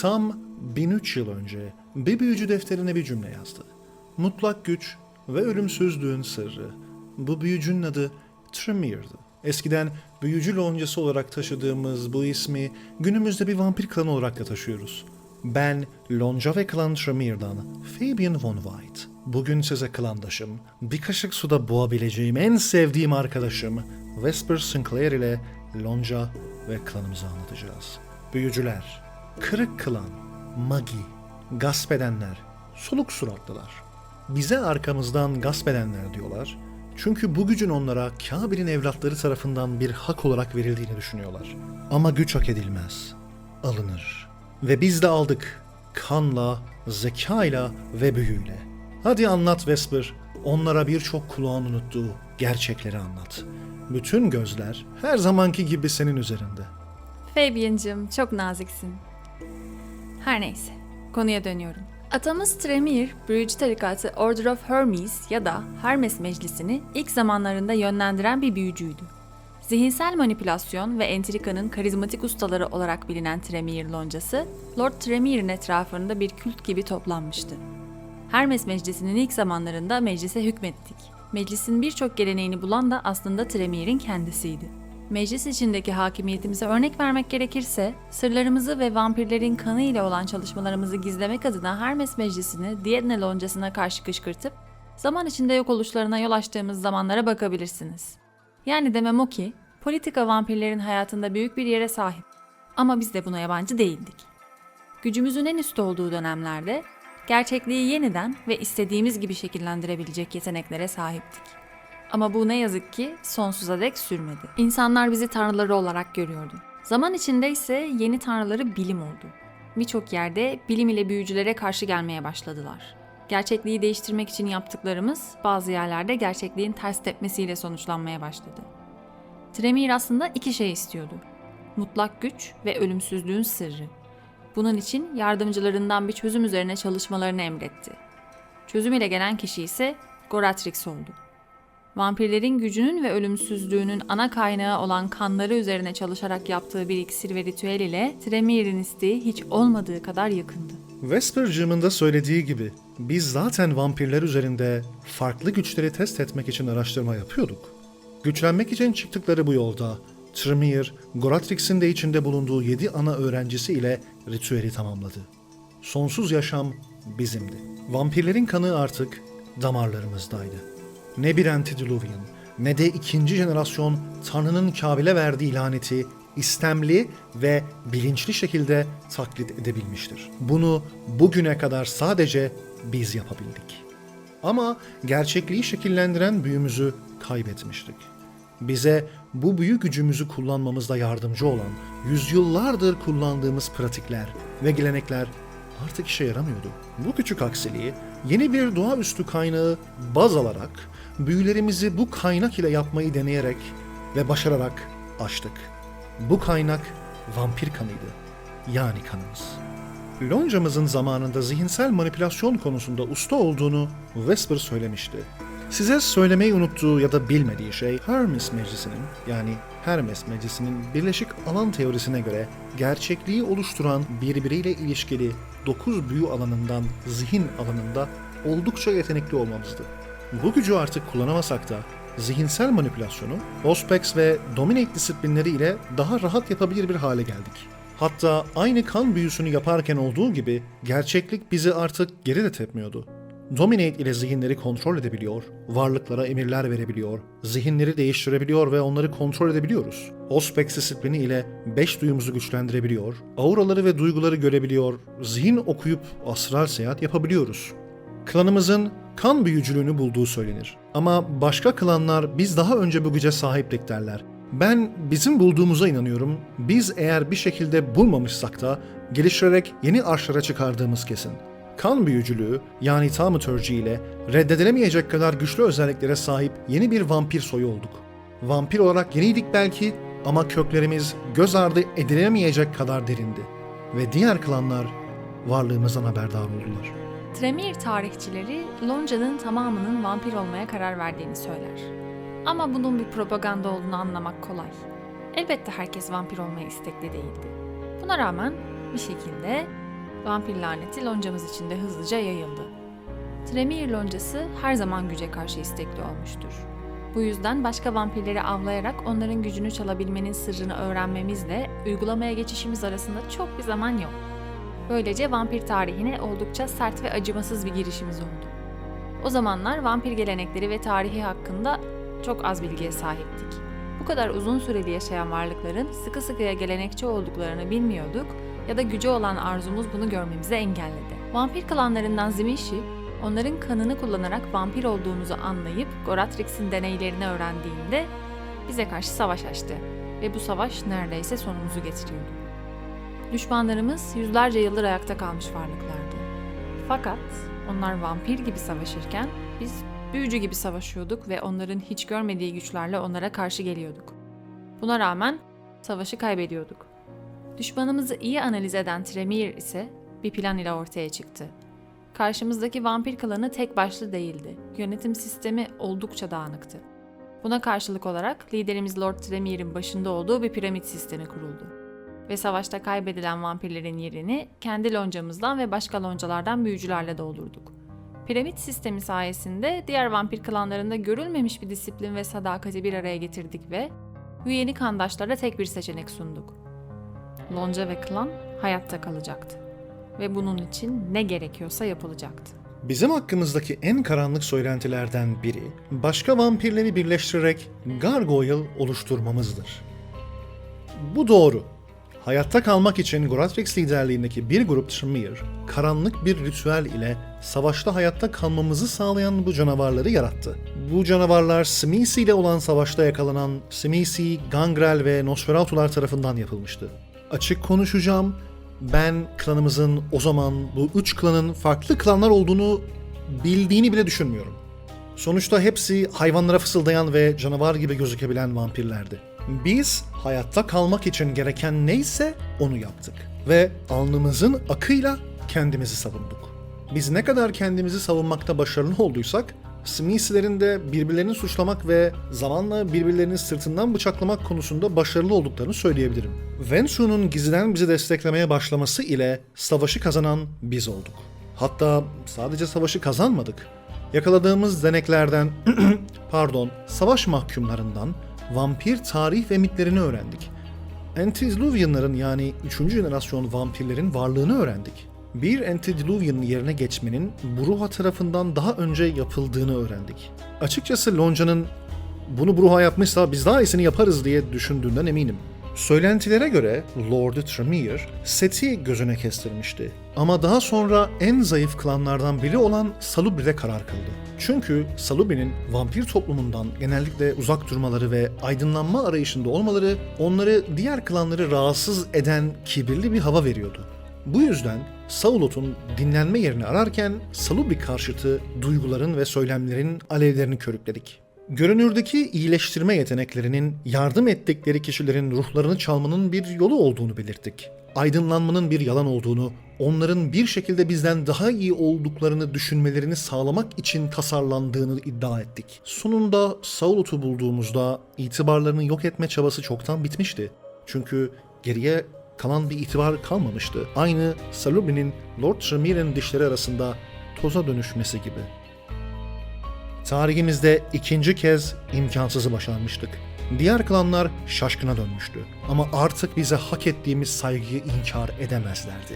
Tam 1003 yıl önce bir büyücü defterine bir cümle yazdı. Mutlak güç ve ölümsüzlüğün sırrı. Bu büyücünün adı Tremir'di. Eskiden büyücü loncası olarak taşıdığımız bu ismi günümüzde bir vampir klanı olarak da taşıyoruz. Ben Lonca ve Klan Tremir'dan Fabian von White. Bugün size klandaşım, bir kaşık suda boğabileceğim en sevdiğim arkadaşım Vesper Sinclair ile Lonca ve klanımızı anlatacağız. Büyücüler, kırık klan, magi, gasp edenler, soluk suratlılar. Bize arkamızdan gasp edenler diyorlar. Çünkü bu gücün onlara Kabil'in evlatları tarafından bir hak olarak verildiğini düşünüyorlar. Ama güç hak edilmez. Alınır. Ve biz de aldık. Kanla, zekayla ve büyüyle. Hadi anlat Vesper. Onlara birçok kulağın unuttuğu gerçekleri anlat. Bütün gözler her zamanki gibi senin üzerinde. Fabian'cığım çok naziksin. Her neyse, konuya dönüyorum. Atamız Tremir, büyücü tarikatı Order of Hermes ya da Hermes Meclisi'ni ilk zamanlarında yönlendiren bir büyücüydü. Zihinsel manipülasyon ve entrikanın karizmatik ustaları olarak bilinen Tremir loncası, Lord Tremir'in etrafında bir kült gibi toplanmıştı. Hermes Meclisi'nin ilk zamanlarında meclise hükmettik. Meclisin birçok geleneğini bulan da aslında Tremir'in kendisiydi. Meclis içindeki hakimiyetimize örnek vermek gerekirse, sırlarımızı ve vampirlerin kanı ile olan çalışmalarımızı gizlemek adına Hermes Meclisi'ni Dietne loncasına karşı kışkırtıp, zaman içinde yok oluşlarına yol açtığımız zamanlara bakabilirsiniz. Yani demem o ki, politika vampirlerin hayatında büyük bir yere sahip. Ama biz de buna yabancı değildik. Gücümüzün en üstte olduğu dönemlerde gerçekliği yeniden ve istediğimiz gibi şekillendirebilecek yeteneklere sahiptik. Ama bu ne yazık ki sonsuza dek sürmedi. İnsanlar bizi tanrıları olarak görüyordu. Zaman içinde ise yeni tanrıları bilim oldu. Birçok yerde bilim ile büyücülere karşı gelmeye başladılar. Gerçekliği değiştirmek için yaptıklarımız bazı yerlerde gerçekliğin ters tepmesiyle sonuçlanmaya başladı. Tremir aslında iki şey istiyordu. Mutlak güç ve ölümsüzlüğün sırrı. Bunun için yardımcılarından bir çözüm üzerine çalışmalarını emretti. Çözüm ile gelen kişi ise Goratrix oldu. Vampirlerin gücünün ve ölümsüzlüğünün ana kaynağı olan kanları üzerine çalışarak yaptığı bir iksir ve ritüel ile Tremir'in isteği hiç olmadığı kadar yakındı. Vesper'cığımın da söylediği gibi biz zaten vampirler üzerinde farklı güçleri test etmek için araştırma yapıyorduk. Güçlenmek için çıktıkları bu yolda Tremere, Goratrix'in de içinde bulunduğu yedi ana öğrencisi ile ritüeli tamamladı. Sonsuz yaşam bizimdi. Vampirlerin kanı artık damarlarımızdaydı. Ne bir antediluvian ne de ikinci jenerasyon Tanrı'nın Kabil'e verdiği laneti istemli ve bilinçli şekilde taklit edebilmiştir. Bunu bugüne kadar sadece biz yapabildik. Ama gerçekliği şekillendiren büyümüzü kaybetmiştik. Bize bu büyü gücümüzü kullanmamızda yardımcı olan yüzyıllardır kullandığımız pratikler ve gelenekler artık işe yaramıyordu. Bu küçük aksiliği yeni bir doğaüstü kaynağı baz alarak büyülerimizi bu kaynak ile yapmayı deneyerek ve başararak aştık. Bu kaynak vampir kanıydı. Yani kanımız. Loncamızın zamanında zihinsel manipülasyon konusunda usta olduğunu Vesper söylemişti. Size söylemeyi unuttuğu ya da bilmediği şey Hermes Meclisi'nin yani Hermes Meclisi'nin birleşik alan teorisine göre gerçekliği oluşturan birbiriyle ilişkili 9 büyü alanından zihin alanında oldukça yetenekli olmamızdı. Bu gücü artık kullanamasak da zihinsel manipülasyonu Auspex ve Dominate disiplinleri ile daha rahat yapabilir bir hale geldik. Hatta aynı kan büyüsünü yaparken olduğu gibi gerçeklik bizi artık geri de tepmiyordu. Dominate ile zihinleri kontrol edebiliyor, varlıklara emirler verebiliyor, zihinleri değiştirebiliyor ve onları kontrol edebiliyoruz. Auspex disiplini ile beş duyumuzu güçlendirebiliyor, auraları ve duyguları görebiliyor, zihin okuyup astral seyahat yapabiliyoruz. Klanımızın kan büyücülüğünü bulduğu söylenir. Ama başka klanlar biz daha önce bu güce sahiptik derler. Ben bizim bulduğumuza inanıyorum. Biz eğer bir şekilde bulmamışsak da geliştirerek yeni arşlara çıkardığımız kesin. Kan büyücülüğü yani Thaumaturgy ile reddedilemeyecek kadar güçlü özelliklere sahip yeni bir vampir soyu olduk. Vampir olarak yeniydik belki ama köklerimiz göz ardı edilemeyecek kadar derindi. Ve diğer klanlar varlığımızdan haberdar oldular. Tremir tarihçileri Lonca'nın tamamının vampir olmaya karar verdiğini söyler. Ama bunun bir propaganda olduğunu anlamak kolay. Elbette herkes vampir olmaya istekli değildi. Buna rağmen bir şekilde Vampir laneti loncamız içinde hızlıca yayıldı. Tremir loncası her zaman güce karşı istekli olmuştur. Bu yüzden başka vampirleri avlayarak onların gücünü çalabilmenin sırrını öğrenmemizle uygulamaya geçişimiz arasında çok bir zaman yok. Böylece vampir tarihine oldukça sert ve acımasız bir girişimiz oldu. O zamanlar vampir gelenekleri ve tarihi hakkında çok az bilgiye sahiptik. Bu kadar uzun süreli yaşayan varlıkların sıkı sıkıya gelenekçi olduklarını bilmiyorduk ya da gücü olan arzumuz bunu görmemizi engelledi. Vampir klanlarından Zimishi, onların kanını kullanarak vampir olduğumuzu anlayıp Goratrix'in deneylerini öğrendiğinde bize karşı savaş açtı ve bu savaş neredeyse sonumuzu getiriyordu. Düşmanlarımız yüzlerce yıldır ayakta kalmış varlıklardı. Fakat onlar vampir gibi savaşırken biz büyücü gibi savaşıyorduk ve onların hiç görmediği güçlerle onlara karşı geliyorduk. Buna rağmen savaşı kaybediyorduk. Düşmanımızı iyi analiz eden Tremir ise bir plan ile ortaya çıktı. Karşımızdaki vampir klanı tek başlı değildi. Yönetim sistemi oldukça dağınıktı. Buna karşılık olarak liderimiz Lord Tremir'in başında olduğu bir piramit sistemi kuruldu. Ve savaşta kaybedilen vampirlerin yerini kendi loncamızdan ve başka loncalardan büyücülerle doldurduk. Piramit sistemi sayesinde diğer vampir klanlarında görülmemiş bir disiplin ve sadakati bir araya getirdik ve üyeni kandaşlara tek bir seçenek sunduk. Lonca ve klan hayatta kalacaktı. Ve bunun için ne gerekiyorsa yapılacaktı. Bizim hakkımızdaki en karanlık söylentilerden biri, başka vampirleri birleştirerek gargoyle oluşturmamızdır. Bu doğru. Hayatta kalmak için Goratrix liderliğindeki bir grup Tremere, karanlık bir ritüel ile savaşta hayatta kalmamızı sağlayan bu canavarları yarattı. Bu canavarlar Smisi ile olan savaşta yakalanan Smisi, Gangrel ve Nosferatular tarafından yapılmıştı. Açık konuşacağım, ben klanımızın o zaman bu üç klanın farklı klanlar olduğunu bildiğini bile düşünmüyorum. Sonuçta hepsi hayvanlara fısıldayan ve canavar gibi gözükebilen vampirlerdi. Biz hayatta kalmak için gereken neyse onu yaptık. Ve alnımızın akıyla kendimizi savunduk. Biz ne kadar kendimizi savunmakta başarılı olduysak, Smiths'lerin de birbirlerini suçlamak ve zamanla birbirlerinin sırtından bıçaklamak konusunda başarılı olduklarını söyleyebilirim. Vensu'nun gizliden bizi desteklemeye başlaması ile savaşı kazanan biz olduk. Hatta sadece savaşı kazanmadık. Yakaladığımız deneklerden, pardon, savaş mahkumlarından vampir tarih ve mitlerini öğrendik. Antediluvianların yani 3. jenerasyon vampirlerin varlığını öğrendik. Bir Antediluvian yerine geçmenin Bruha tarafından daha önce yapıldığını öğrendik. Açıkçası Lonca'nın bunu Bruha yapmışsa biz daha iyisini yaparız diye düşündüğünden eminim. Söylentilere göre Lord Tremere Seth'i gözüne kestirmişti. Ama daha sonra en zayıf klanlardan biri olan Salubri'de karar kıldı. Çünkü Salubri'nin vampir toplumundan genellikle uzak durmaları ve aydınlanma arayışında olmaları onları diğer klanları rahatsız eden kibirli bir hava veriyordu. Bu yüzden Saulot'un dinlenme yerini ararken Salubri karşıtı duyguların ve söylemlerin alevlerini körükledik. Görünürdeki iyileştirme yeteneklerinin yardım ettikleri kişilerin ruhlarını çalmanın bir yolu olduğunu belirttik. Aydınlanmanın bir yalan olduğunu, onların bir şekilde bizden daha iyi olduklarını düşünmelerini sağlamak için tasarlandığını iddia ettik. Sonunda Saulot'u bulduğumuzda itibarlarını yok etme çabası çoktan bitmişti. Çünkü geriye kalan bir itibar kalmamıştı. Aynı Salubri'nin Lord Tremere'nin dişleri arasında toza dönüşmesi gibi. Tarihimizde ikinci kez imkansızı başarmıştık. Diğer klanlar şaşkına dönmüştü. Ama artık bize hak ettiğimiz saygıyı inkar edemezlerdi.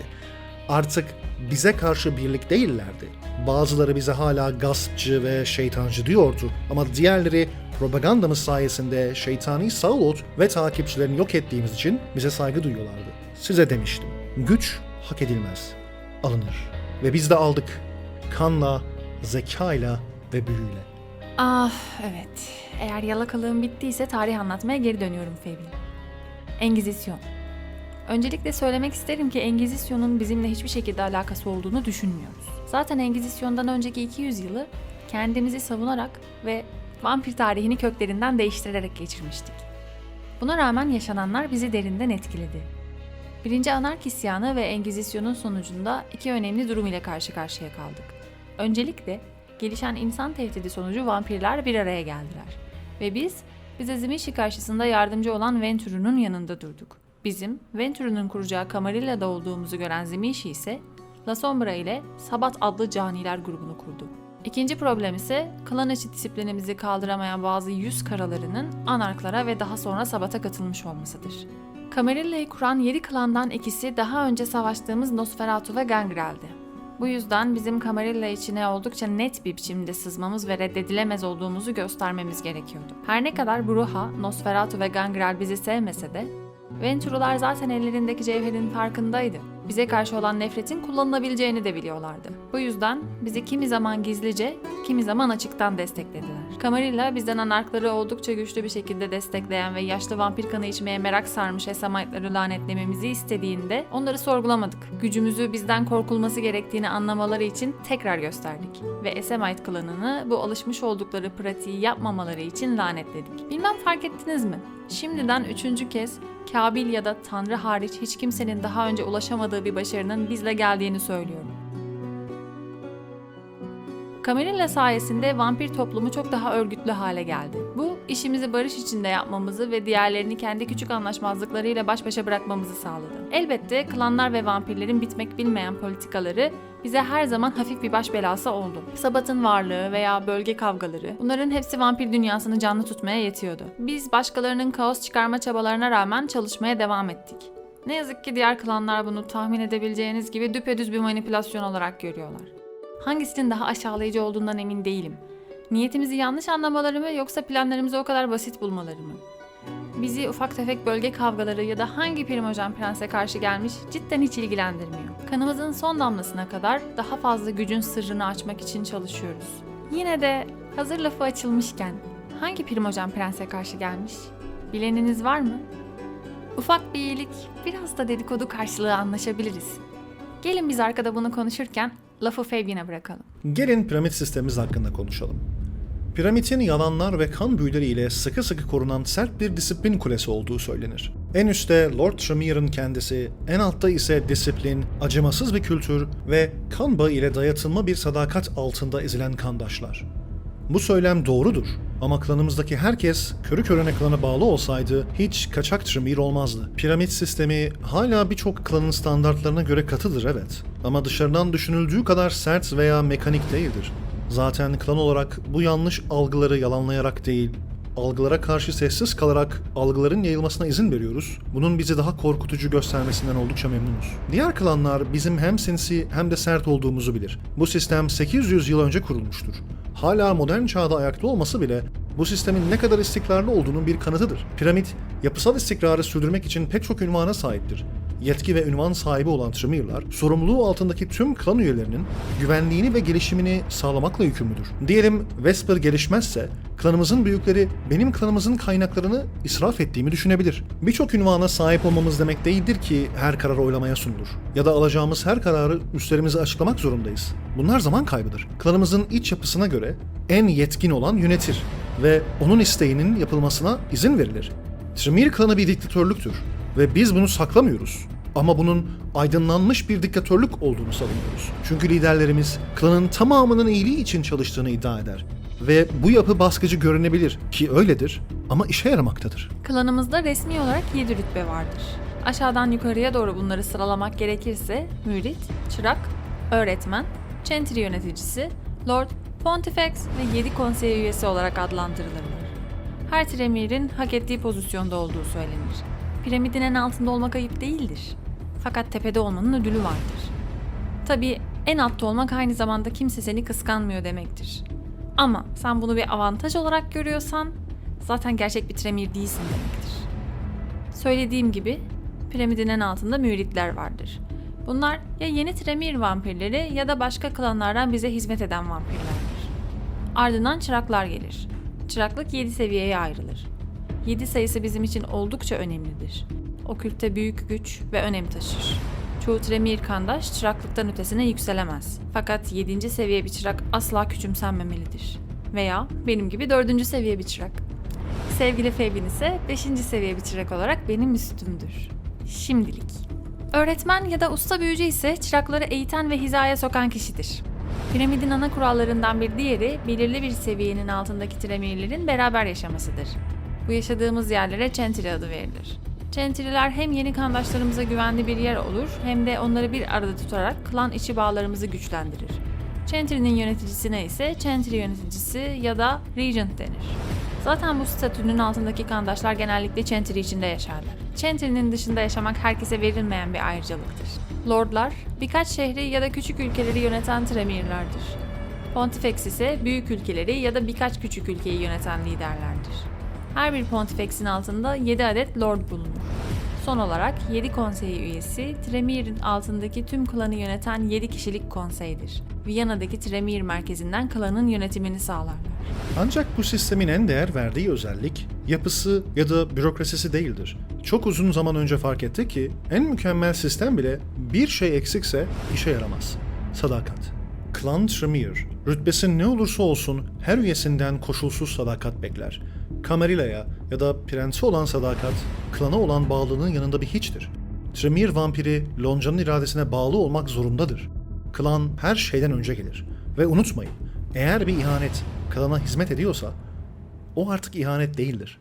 Artık bize karşı birlik değillerdi. Bazıları bize hala gaspçı ve şeytancı diyordu ama diğerleri propagandamız sayesinde şeytani Saulot ve takipçilerini yok ettiğimiz için bize saygı duyuyorlardı. Size demiştim. Güç hak edilmez. Alınır. Ve biz de aldık. Kanla, zekayla ve büyüyle. Ah evet. Eğer yalakalığım bittiyse tarih anlatmaya geri dönüyorum Fable. Engizisyon. Öncelikle söylemek isterim ki Engizisyon'un bizimle hiçbir şekilde alakası olduğunu düşünmüyoruz. Zaten Engizisyon'dan önceki 200 yılı kendimizi savunarak ve vampir tarihini köklerinden değiştirerek geçirmiştik. Buna rağmen yaşananlar bizi derinden etkiledi. Birinci Anark isyanı ve Engizisyon'un sonucunda iki önemli durum ile karşı karşıya kaldık. Öncelikle gelişen insan tehdidi sonucu vampirler bir araya geldiler. Ve biz, bize Zimishi karşısında yardımcı olan Venturu'nun yanında durduk. Bizim, Venturu'nun kuracağı Camarilla'da olduğumuzu gören Zimishi ise La Sombra ile Sabat adlı caniler grubunu kurdu. İkinci problem ise klan içi disiplinimizi kaldıramayan bazı yüz karalarının anarklara ve daha sonra Sabat'a katılmış olmasıdır. Camarilla'yı kuran 7 klandan ikisi daha önce savaştığımız Nosferatu ve Gangrel'di. Bu yüzden bizim Camarilla içine oldukça net bir biçimde sızmamız ve reddedilemez olduğumuzu göstermemiz gerekiyordu. Her ne kadar Bruja, Nosferatu ve Gangrel bizi sevmese de Venturular zaten ellerindeki cevherin farkındaydı. Bize karşı olan nefretin kullanılabileceğini de biliyorlardı. Bu yüzden bizi kimi zaman gizlice, kimi zaman açıktan desteklediler. Camarilla bizden anarkları oldukça güçlü bir şekilde destekleyen ve yaşlı vampir kanı içmeye merak sarmış Esamite'ları lanetlememizi istediğinde onları sorgulamadık. Gücümüzü bizden korkulması gerektiğini anlamaları için tekrar gösterdik. Ve Esamite klanını bu alışmış oldukları pratiği yapmamaları için lanetledik. Bilmem fark ettiniz mi? Şimdiden üçüncü kez Kabil ya da Tanrı hariç hiç kimsenin daha önce ulaşamadığı bir başarının bizle geldiğini söylüyorum. Camarilla sayesinde vampir toplumu çok daha örgütlü hale geldi. Bu, işimizi barış içinde yapmamızı ve diğerlerini kendi küçük anlaşmazlıklarıyla baş başa bırakmamızı sağladı. Elbette klanlar ve vampirlerin bitmek bilmeyen politikaları bize her zaman hafif bir baş belası oldu. Sabat'ın varlığı veya bölge kavgaları, bunların hepsi vampir dünyasını canlı tutmaya yetiyordu. Biz başkalarının kaos çıkarma çabalarına rağmen çalışmaya devam ettik. Ne yazık ki diğer klanlar bunu tahmin edebileceğiniz gibi düpedüz bir manipülasyon olarak görüyorlar. Hangisinin daha aşağılayıcı olduğundan emin değilim. Niyetimizi yanlış anlamaları mı yoksa planlarımızı o kadar basit bulmaları mı? Bizi ufak tefek bölge kavgaları ya da hangi primojen prense karşı gelmiş cidden hiç ilgilendirmiyor. Kanımızın son damlasına kadar daha fazla gücün sırrını açmak için çalışıyoruz. Yine de hazır lafı açılmışken hangi primojen prense karşı gelmiş? Bileniniz var mı? Ufak bir iyilik, biraz da dedikodu karşılığı anlaşabiliriz. Gelin biz arkada bunu konuşurken lafı Fabian'e bırakalım. Gelin piramit sistemimiz hakkında konuşalım. Piramidin yalanlar ve kan büyüleri ile sıkı sıkı korunan sert bir disiplin kulesi olduğu söylenir. En üstte Lord Tremere'ın kendisi, en altta ise disiplin, acımasız bir kültür ve kan bağı ile dayatılma bir sadakat altında ezilen kandaşlar. Bu söylem doğrudur ama klanımızdaki herkes körü körüne klana bağlı olsaydı hiç kaçak Tremere olmazdı. Piramit sistemi hala birçok klanın standartlarına göre katıdır evet ama dışarıdan düşünüldüğü kadar sert veya mekanik değildir. Zaten klan olarak bu yanlış algıları yalanlayarak değil, algılara karşı sessiz kalarak algıların yayılmasına izin veriyoruz. Bunun bizi daha korkutucu göstermesinden oldukça memnunuz. Diğer klanlar bizim hem sinsi hem de sert olduğumuzu bilir. Bu sistem 800 yıl önce kurulmuştur. Hala modern çağda ayakta olması bile bu sistemin ne kadar istikrarlı olduğunun bir kanıtıdır. Piramit, yapısal istikrarı sürdürmek için pek çok ünvana sahiptir yetki ve ünvan sahibi olan Tremere'lar, sorumluluğu altındaki tüm klan üyelerinin güvenliğini ve gelişimini sağlamakla yükümlüdür. Diyelim Vesper gelişmezse, klanımızın büyükleri benim klanımızın kaynaklarını israf ettiğimi düşünebilir. Birçok ünvana sahip olmamız demek değildir ki her karar oylamaya sunulur. Ya da alacağımız her kararı üstlerimize açıklamak zorundayız. Bunlar zaman kaybıdır. Klanımızın iç yapısına göre en yetkin olan yönetir ve onun isteğinin yapılmasına izin verilir. Tremere klanı bir diktatörlüktür ve biz bunu saklamıyoruz. Ama bunun aydınlanmış bir diktatörlük olduğunu savunuyoruz. Çünkü liderlerimiz klanın tamamının iyiliği için çalıştığını iddia eder. Ve bu yapı baskıcı görünebilir ki öyledir ama işe yaramaktadır. Klanımızda resmi olarak 7 rütbe vardır. Aşağıdan yukarıya doğru bunları sıralamak gerekirse mürit, çırak, öğretmen, çentri yöneticisi, lord, pontifex ve 7 konsey üyesi olarak adlandırılırlar. Her Tremir'in hak ettiği pozisyonda olduğu söylenir. Piramidin en altında olmak ayıp değildir. Fakat tepede olmanın ödülü vardır. Tabii en altta olmak aynı zamanda kimse seni kıskanmıyor demektir. Ama sen bunu bir avantaj olarak görüyorsan zaten gerçek bir Tremir değilsin demektir. Söylediğim gibi piramidin en altında müritler vardır. Bunlar ya yeni Tremir vampirleri ya da başka klanlardan bize hizmet eden vampirlerdir. Ardından çıraklar gelir. Çıraklık 7 seviyeye ayrılır. 7 sayısı bizim için oldukça önemlidir. Okülte büyük güç ve önem taşır. Çoğu Tremir kandaş çıraklıktan ötesine yükselemez. Fakat 7. seviye bir çırak asla küçümsenmemelidir. Veya benim gibi 4. seviye bir çırak. Sevgili Febin ise 5. seviye bir çırak olarak benim üstümdür. Şimdilik. Öğretmen ya da usta büyücü ise çırakları eğiten ve hizaya sokan kişidir. Piramidin ana kurallarından bir diğeri belirli bir seviyenin altındaki tremirlerin beraber yaşamasıdır. Bu yaşadığımız yerlere Chantry adı verilir. Chantry'ler hem yeni kandaşlarımıza güvenli bir yer olur hem de onları bir arada tutarak klan içi bağlarımızı güçlendirir. Chantry'nin yöneticisine ise Chantry yöneticisi ya da Regent denir. Zaten bu statünün altındaki kandaşlar genellikle Chantry içinde yaşarlar. Chantry'nin dışında yaşamak herkese verilmeyen bir ayrıcalıktır. Lordlar, birkaç şehri ya da küçük ülkeleri yöneten Tremir'lerdir. Pontifex ise büyük ülkeleri ya da birkaç küçük ülkeyi yöneten liderlerdir. Her bir Pontifex'in altında 7 adet Lord bulunur. Son olarak 7 konsey üyesi, Tremir'in altındaki tüm klanı yöneten 7 kişilik konseydir. Viyana'daki Tremir merkezinden klanın yönetimini sağlarlar. Ancak bu sistemin en değer verdiği özellik yapısı ya da bürokrasisi değildir. Çok uzun zaman önce fark etti ki en mükemmel sistem bile bir şey eksikse işe yaramaz. Sadakat. Klan Tremere, rütbesi ne olursa olsun her üyesinden koşulsuz sadakat bekler. Camarilla'ya ya da prense olan sadakat, klana olan bağlılığının yanında bir hiçtir. Tremere vampiri Lonca'nın iradesine bağlı olmak zorundadır. Klan her şeyden önce gelir. Ve unutmayın, eğer bir ihanet klana hizmet ediyorsa, o artık ihanet değildir.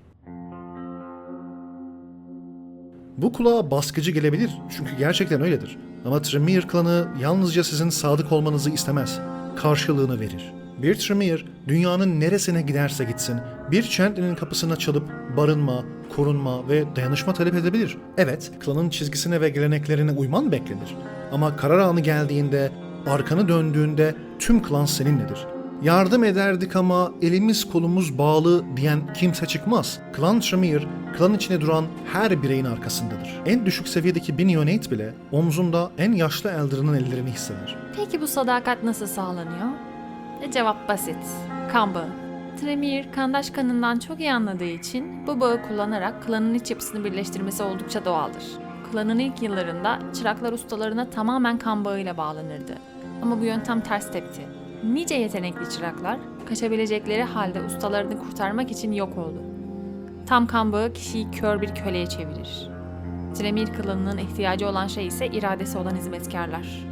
Bu kulağa baskıcı gelebilir çünkü gerçekten öyledir. Ama Tremere klanı yalnızca sizin sadık olmanızı istemez. Karşılığını verir. Bir Tremere dünyanın neresine giderse gitsin bir Chandler'in kapısına çalıp barınma, korunma ve dayanışma talep edebilir. Evet, klanın çizgisine ve geleneklerine uyman beklenir. Ama karar anı geldiğinde, arkanı döndüğünde tüm klan seninledir. Yardım ederdik ama elimiz kolumuz bağlı diyen kimse çıkmaz. Klan Tremere, klan içine duran her bireyin arkasındadır. En düşük seviyedeki bir neonate bile omzunda en yaşlı Elder'ın ellerini hisseder. Peki bu sadakat nasıl sağlanıyor? E, cevap basit. Kan bağı. Tremir, kandaş kanından çok iyi anladığı için bu bağı kullanarak klanın iç yapısını birleştirmesi oldukça doğaldır. Klanın ilk yıllarında çıraklar ustalarına tamamen kan bağıyla bağlanırdı. Ama bu yöntem ters tepti. Nice yetenekli çıraklar, kaçabilecekleri halde ustalarını kurtarmak için yok oldu. Tam kan bağı kişiyi kör bir köleye çevirir. Tremir klanının ihtiyacı olan şey ise iradesi olan hizmetkarlar.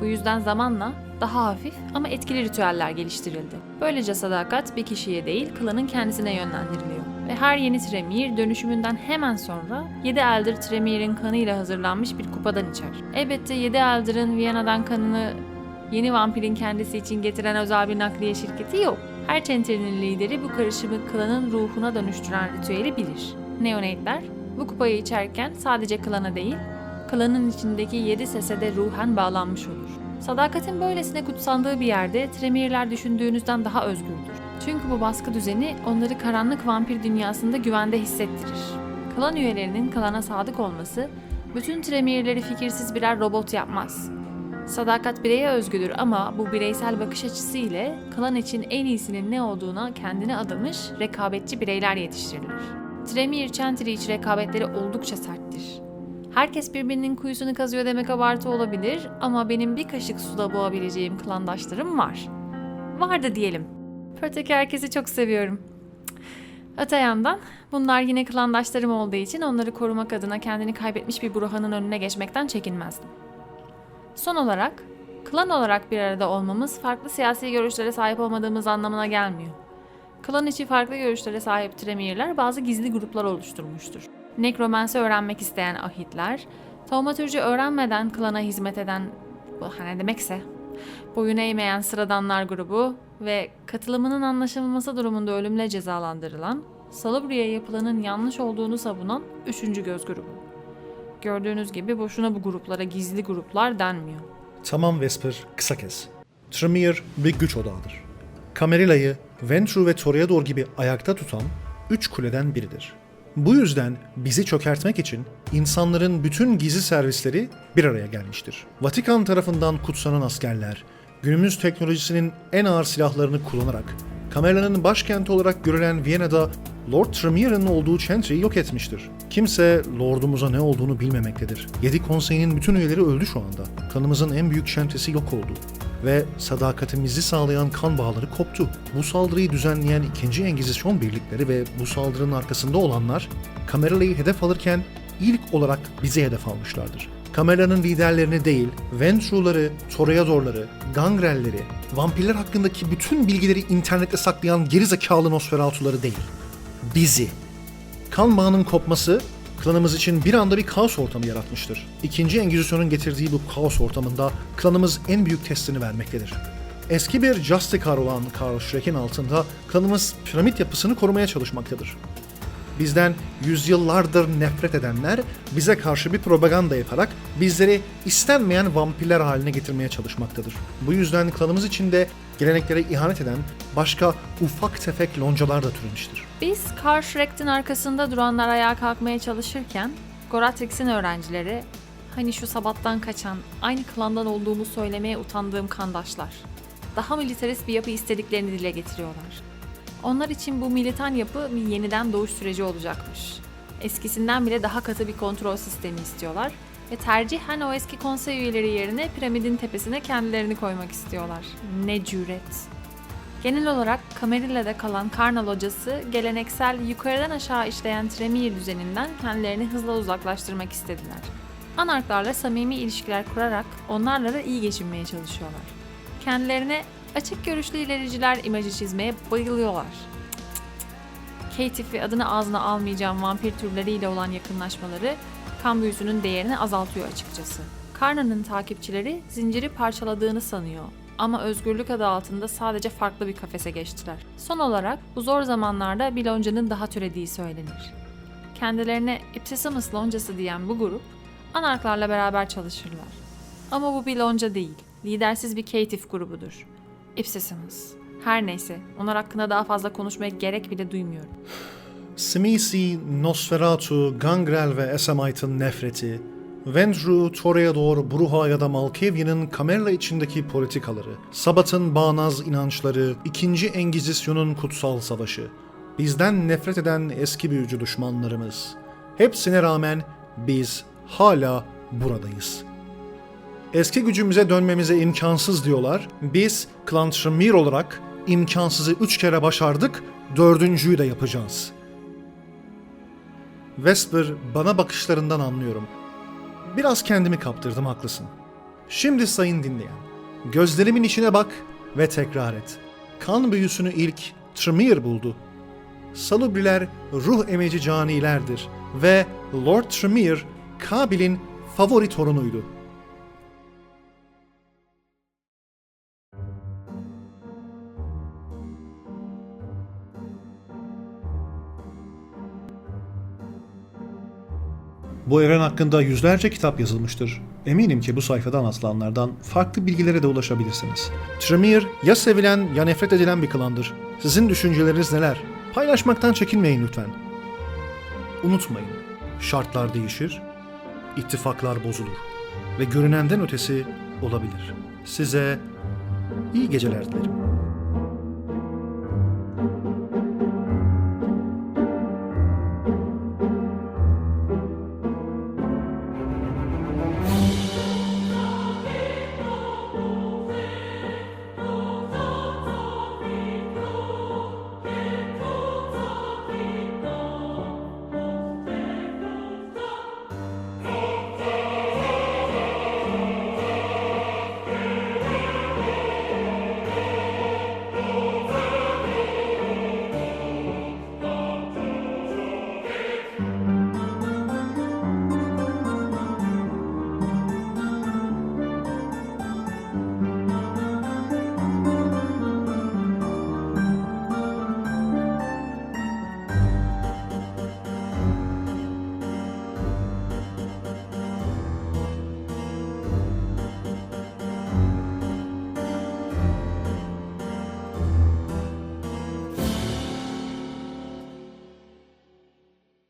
Bu yüzden zamanla daha hafif ama etkili ritüeller geliştirildi. Böylece sadakat bir kişiye değil klanın kendisine yönlendiriliyor. Ve her yeni Tremir dönüşümünden hemen sonra 7 Elder Tremir'in kanıyla hazırlanmış bir kupadan içer. Elbette 7 Elder'ın Viyana'dan kanını yeni vampirin kendisi için getiren özel bir nakliye şirketi yok. Her Chantry'nin lideri bu karışımı klanın ruhuna dönüştüren ritüeli bilir. Neonate'ler bu kupayı içerken sadece klana değil, klanın içindeki yedi sese de ruhen bağlanmış olur. Sadakatin böylesine kutsandığı bir yerde Tremirler düşündüğünüzden daha özgürdür. Çünkü bu baskı düzeni onları karanlık vampir dünyasında güvende hissettirir. Klan üyelerinin klana sadık olması, bütün Tremirleri fikirsiz birer robot yapmaz. Sadakat bireye özgüdür ama bu bireysel bakış açısı ile klan için en iyisinin ne olduğuna kendini adamış rekabetçi bireyler yetiştirilir. Tremir Chantry rekabetleri oldukça serttir. Herkes birbirinin kuyusunu kazıyor demek abartı olabilir ama benim bir kaşık suda boğabileceğim klandaşlarım var. Vardı diyelim. Pörteki herkesi çok seviyorum. Öte yandan bunlar yine klandaşlarım olduğu için onları korumak adına kendini kaybetmiş bir Burhan'ın önüne geçmekten çekinmezdim. Son olarak, klan olarak bir arada olmamız farklı siyasi görüşlere sahip olmadığımız anlamına gelmiyor. Klan içi farklı görüşlere sahip Tremirler bazı gizli gruplar oluşturmuştur. Nekromansi öğrenmek isteyen ahitler, tohmatürcü öğrenmeden klana hizmet eden, bu ne demekse, boyun eğmeyen sıradanlar grubu ve katılımının anlaşılması durumunda ölümle cezalandırılan, Salubria'ya yapılanın yanlış olduğunu savunan üçüncü göz grubu. Gördüğünüz gibi boşuna bu gruplara gizli gruplar denmiyor. Tamam Vesper, kısa kes. Tremere bir güç odağıdır. Camarilla'yı Ventru ve Toreador gibi ayakta tutan üç kuleden biridir. Bu yüzden bizi çökertmek için insanların bütün gizli servisleri bir araya gelmiştir. Vatikan tarafından kutsanan askerler, günümüz teknolojisinin en ağır silahlarını kullanarak Camera'nın başkenti olarak görülen Viyana'da Lord Tremere'nin olduğu Chantry'yi yok etmiştir. Kimse Lord'umuza ne olduğunu bilmemektedir. Yedi konseyinin bütün üyeleri öldü şu anda. Kanımızın en büyük Chantry'si yok oldu. Ve sadakatimizi sağlayan kan bağları koptu. Bu saldırıyı düzenleyen ikinci Engizisyon birlikleri ve bu saldırının arkasında olanlar Camera'yı hedef alırken ilk olarak bizi hedef almışlardır. Camera'nın liderlerini değil, Ventru'ları, Toreador'ları, Gangrel'leri, vampirler hakkındaki bütün bilgileri internette saklayan gerizekalı Nosferatu'ları değil. Bizi. Kan bağının kopması, klanımız için bir anda bir kaos ortamı yaratmıştır. İkinci Engizisyon'un getirdiği bu kaos ortamında klanımız en büyük testini vermektedir. Eski bir Justicar olan Karl Schreck'in altında klanımız piramit yapısını korumaya çalışmaktadır. Bizden yüzyıllardır nefret edenler bize karşı bir propaganda yaparak bizleri istenmeyen vampirler haline getirmeye çalışmaktadır. Bu yüzden klanımız içinde geleneklere ihanet eden başka ufak tefek loncalar da türemiştir. Biz Karl Schreck'in arkasında duranlar ayağa kalkmaya çalışırken Goratrix'in öğrencileri hani şu sabattan kaçan, aynı klandan olduğumu söylemeye utandığım kandaşlar. Daha militarist bir yapı istediklerini dile getiriyorlar. Onlar için bu militan yapı bir yeniden doğuş süreci olacakmış. Eskisinden bile daha katı bir kontrol sistemi istiyorlar ve tercihen o eski konsey üyeleri yerine piramidin tepesine kendilerini koymak istiyorlar. Ne cüret. Genel olarak Camarilla'da kalan Karnal hocası geleneksel yukarıdan aşağı işleyen Tremere düzeninden kendilerini hızla uzaklaştırmak istediler. Anarklarla samimi ilişkiler kurarak onlarla da iyi geçinmeye çalışıyorlar. Kendilerine açık görüşlü ilericiler imajı çizmeye bayılıyorlar. Katie adını ağzına almayacağım vampir türleriyle olan yakınlaşmaları kan büyüsünün değerini azaltıyor açıkçası. Karna'nın takipçileri zinciri parçaladığını sanıyor ama özgürlük adı altında sadece farklı bir kafese geçtiler. Son olarak bu zor zamanlarda bir lonca'nın daha türediği söylenir. Kendilerine Ipsissimus loncası diyen bu grup anarklarla beraber çalışırlar. Ama bu bir lonca değil, lidersiz bir Catif grubudur. Ipsissimus. Her neyse, onlar hakkında daha fazla konuşmaya gerek bile duymuyorum. Smisi, Nosferatu, Gangrel ve Esamite'ın nefreti, Vendru, Toreador, Bruja ya da Malkavia'nın Camerla içindeki politikaları, Sabat'ın bağnaz inançları, İkinci Engizisyon'un kutsal savaşı, bizden nefret eden eski büyücü düşmanlarımız. Hepsine rağmen biz hala buradayız. Eski gücümüze dönmemize imkansız diyorlar. Biz Klan olarak imkansızı üç kere başardık, dördüncüyü de yapacağız. Vesper bana bakışlarından anlıyorum. Biraz kendimi kaptırdım haklısın. Şimdi sayın dinleyen, gözlerimin içine bak ve tekrar et. Kan büyüsünü ilk Tremere buldu. Salubriler ruh emeci canilerdir ve Lord Tremere Kabil'in favori torunuydu. Bu evren hakkında yüzlerce kitap yazılmıştır. Eminim ki bu sayfada anlatılanlardan farklı bilgilere de ulaşabilirsiniz. Tremere ya sevilen ya nefret edilen bir klandır. Sizin düşünceleriniz neler? Paylaşmaktan çekinmeyin lütfen. Unutmayın, şartlar değişir, ittifaklar bozulur ve görünenden ötesi olabilir. Size iyi geceler dilerim.